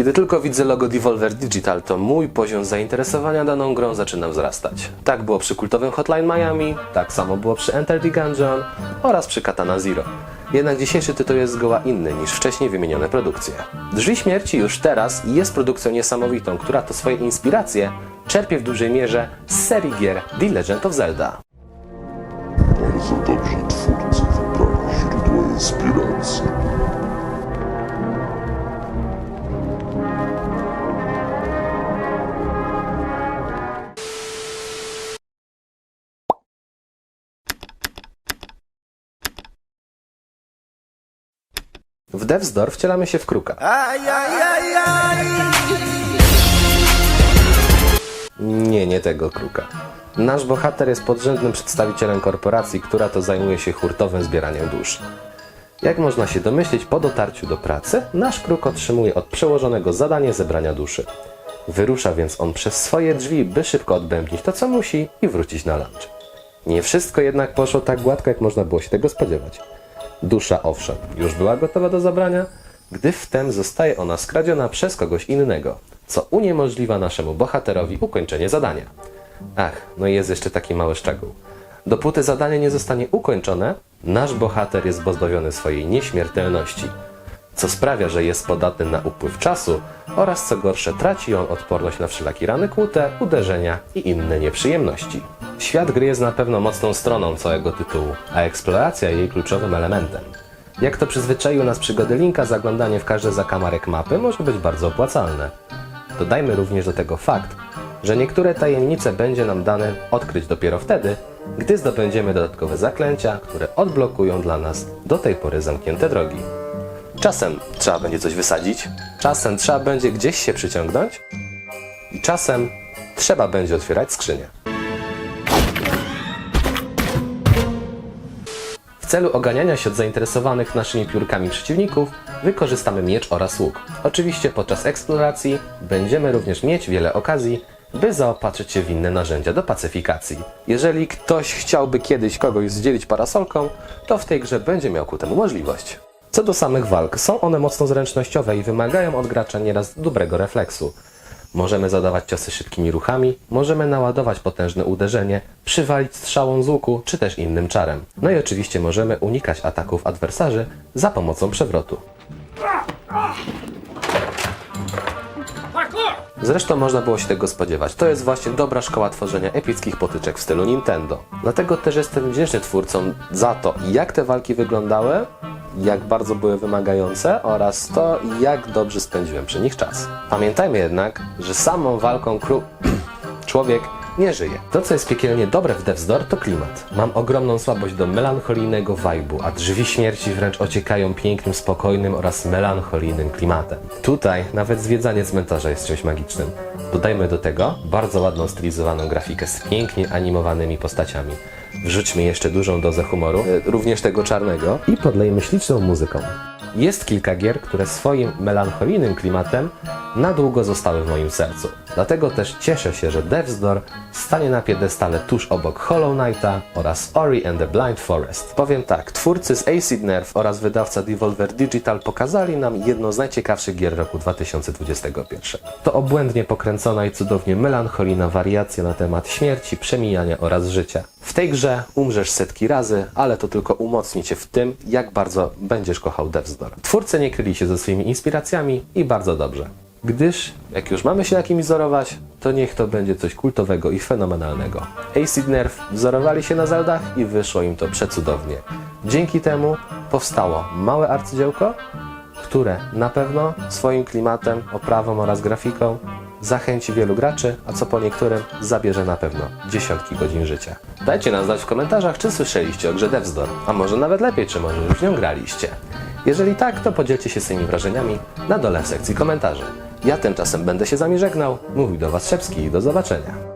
Kiedy tylko widzę logo Devolver Digital, to mój poziom zainteresowania daną grą zaczyna wzrastać. Tak było przy kultowym Hotline Miami, tak samo było przy Enter the Gungeon oraz przy Katana Zero. Jednak dzisiejszy tytuł jest zgoła inny niż wcześniej wymienione produkcje. Drzwi Śmierci już teraz jest produkcją niesamowitą, która to swoje inspiracje czerpie w dużej mierze z serii gier The Legend of Zelda. Bardzo dobrze twórcy wybrali źródło inspiracji. W Death's Door wcielamy się w kruka. Nie, nie tego kruka. Nasz bohater jest podrzędnym przedstawicielem korporacji, która to zajmuje się hurtowym zbieraniem dusz. Jak można się domyślić, po dotarciu do pracy, nasz kruk otrzymuje od przełożonego zadanie zebrania duszy. Wyrusza więc on przez swoje drzwi, by szybko odbębnić to, co musi i wrócić na lunch. Nie wszystko jednak poszło tak gładko, jak można było się tego spodziewać. Dusza, owszem, już była gotowa do zabrania, gdy wtem zostaje ona skradziona przez kogoś innego, co uniemożliwia naszemu bohaterowi ukończenie zadania. Ach, no i jest jeszcze taki mały szczegół. Dopóty zadanie nie zostanie ukończone, nasz bohater jest pozbawiony swojej nieśmiertelności, co sprawia, że jest podatny na upływ czasu oraz co gorsze traci on odporność na wszelakie rany kłute, uderzenia i inne nieprzyjemności. Świat gry jest na pewno mocną stroną całego tytułu, a eksploracja jej kluczowym elementem. Jak to przyzwyczaił nas przygody Linka, zaglądanie w każdy zakamarek mapy może być bardzo opłacalne. Dodajmy również do tego fakt, że niektóre tajemnice będzie nam dane odkryć dopiero wtedy, gdy zdobędziemy dodatkowe zaklęcia, które odblokują dla nas do tej pory zamknięte drogi. Czasem trzeba będzie coś wysadzić, czasem trzeba będzie gdzieś się przyciągnąć i czasem trzeba będzie otwierać skrzynię. Celu oganiania się od zainteresowanych naszymi piórkami przeciwników wykorzystamy miecz oraz łuk. Oczywiście podczas eksploracji będziemy również mieć wiele okazji, by zaopatrzyć się w inne narzędzia do pacyfikacji. Jeżeli ktoś chciałby kiedyś kogoś zdzielić parasolką, to w tej grze będzie miał ku temu możliwość. Co do samych walk, są one mocno zręcznościowe i wymagają od gracza nieraz dobrego refleksu. Możemy zadawać ciosy szybkimi ruchami, możemy naładować potężne uderzenie, przywalić strzałą z łuku, czy też innym czarem. No i oczywiście możemy unikać ataków adwersarzy za pomocą przewrotu. Zresztą można było się tego spodziewać. To jest właśnie dobra szkoła tworzenia epickich potyczek w stylu Nintendo. Dlatego też jestem wdzięczny twórcom za to, jak te walki wyglądały, jak bardzo były wymagające oraz to, jak dobrze spędziłem przy nich czas. Pamiętajmy jednak, że samą walką kru... człowiek nie żyje. To, co jest piekielnie dobre w Death's Door, to klimat. Mam ogromną słabość do melancholijnego vibe'u, a drzwi śmierci wręcz ociekają pięknym, spokojnym oraz melancholijnym klimatem. Tutaj nawet zwiedzanie cmentarza jest czymś magicznym. Dodajmy do tego bardzo ładną stylizowaną grafikę z pięknie animowanymi postaciami. Wrzućmy jeszcze dużą dozę humoru, e, również tego czarnego i podlejmy śliczną muzyką. Jest kilka gier, które swoim melancholijnym klimatem na długo zostały w moim sercu. Dlatego też cieszę się, że Death's stanie na piedestale tuż obok Hollow Knighta oraz Ori and the Blind Forest. Powiem tak, twórcy z Acid Nerve oraz wydawca Devolver Digital pokazali nam jedną z najciekawszych gier roku 2021. To obłędnie pokręcona i cudownie melancholijna wariacja na temat śmierci, przemijania oraz życia. W tej grze umrzesz setki razy, ale to tylko umocni cię w tym, jak bardzo będziesz kochał Death's. Twórcy nie kryli się ze swoimi inspiracjami i bardzo dobrze. Gdyż, jak już mamy się na kimś wzorować, to niech to będzie coś kultowego i fenomenalnego. Acid Nerve wzorowali się na Zeldach i wyszło im to przecudownie. Dzięki temu powstało małe arcydziełko, które na pewno swoim klimatem, oprawą oraz grafiką zachęci wielu graczy, a co po niektórym zabierze na pewno dziesiątki godzin życia. Dajcie nam znać w komentarzach, czy słyszeliście o grze a może nawet lepiej, czy może już w nią graliście. Jeżeli tak, to podzielcie się swoimi wrażeniami na dole w sekcji komentarzy. Ja tymczasem będę się z wami żegnał. Mówił do Was Szepski i do zobaczenia.